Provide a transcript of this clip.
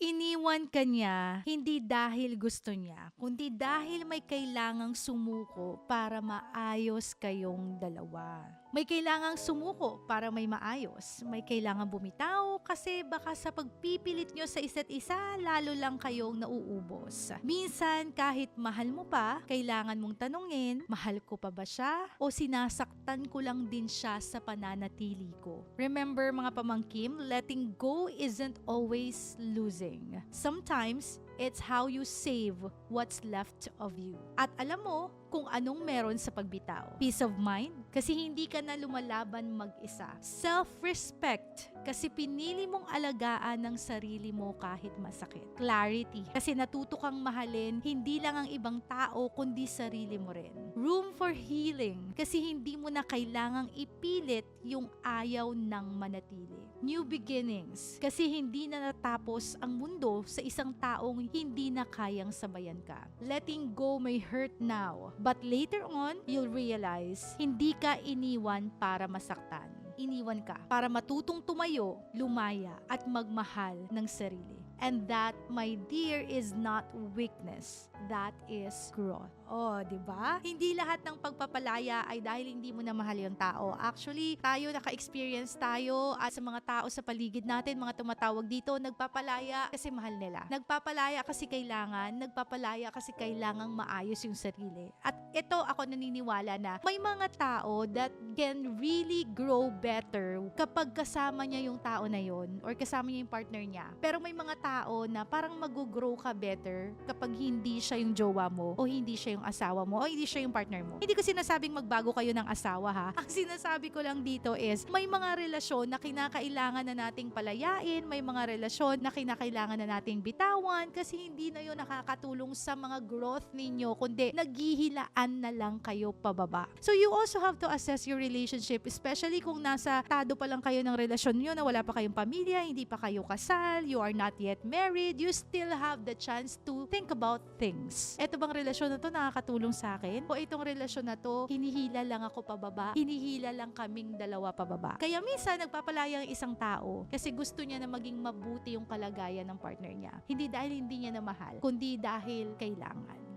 Iniwan ka niya hindi dahil gusto niya, kundi dahil may kailangang sumuko para maayos kayong dalawa. May kailangang sumuko para may maayos. May kailangang bumitaw kasi baka sa pagpipilit nyo sa isa't isa, lalo lang kayong nauubos. Minsan, kahit mahal mo pa, kailangan mong tanungin, mahal ko pa ba siya? O sinasaktan ko lang din siya sa pananatili ko? Remember mga pamangkim, letting go isn't always losing. Sometimes, it's how you save what's left of you. At alam mo kung anong meron sa pagbitaw. Peace of mind, kasi hindi ka na lumalaban mag-isa. Self-respect, kasi pinili mong alagaan ng sarili mo kahit masakit. Clarity, kasi natuto kang mahalin hindi lang ang ibang tao kundi sarili mo rin. Room for healing, kasi hindi mo na kailangang ipilit yung ayaw ng manatili. New beginnings, kasi hindi na natapos ang mundo sa isang taong hindi na kayang sabayan ka. Letting go may hurt now, but later on, you'll realize hindi ka iniwan para masaktan. Iniwan ka para matutong tumayo, lumaya, at magmahal ng sarili. And that, my dear, is not weakness. That is growth. Oh, di ba? Hindi lahat ng pagpapalaya ay dahil hindi mo na mahal yung tao. Actually, tayo naka-experience tayo at sa mga tao sa paligid natin, mga tumatawag dito, nagpapalaya kasi mahal nila. Nagpapalaya kasi kailangan, nagpapalaya kasi kailangang maayos yung sarili. At ito ako naniniwala na may mga tao that can really grow better kapag kasama niya yung tao na yon or kasama niya yung partner niya. Pero may mga tao na parang mag-grow ka better kapag hindi siya yung jowa mo o hindi siya yung asawa mo o hindi siya yung partner mo. Hindi ko sinasabing magbago kayo ng asawa ha. Ang sinasabi ko lang dito is may mga relasyon na kinakailangan na nating palayain, may mga relasyon na kinakailangan na nating bitawan kasi hindi na yun nakakatulong sa mga growth ninyo kundi naghihilaan na lang kayo pababa. So you also have to assess your relationship especially kung nasa tado pa lang kayo ng relasyon nyo na wala pa kayong pamilya, hindi pa kayo kasal, you are not yet married, you still have the chance to think about things. Ito bang relasyon na to nakakatulong sa akin? O itong relasyon na to, hinihila lang ako pababa, hinihila lang kaming dalawa pababa. Kaya minsan nagpapalaya ang isang tao kasi gusto niya na maging mabuti yung kalagayan ng partner niya. Hindi dahil hindi niya na mahal, kundi dahil kailangan.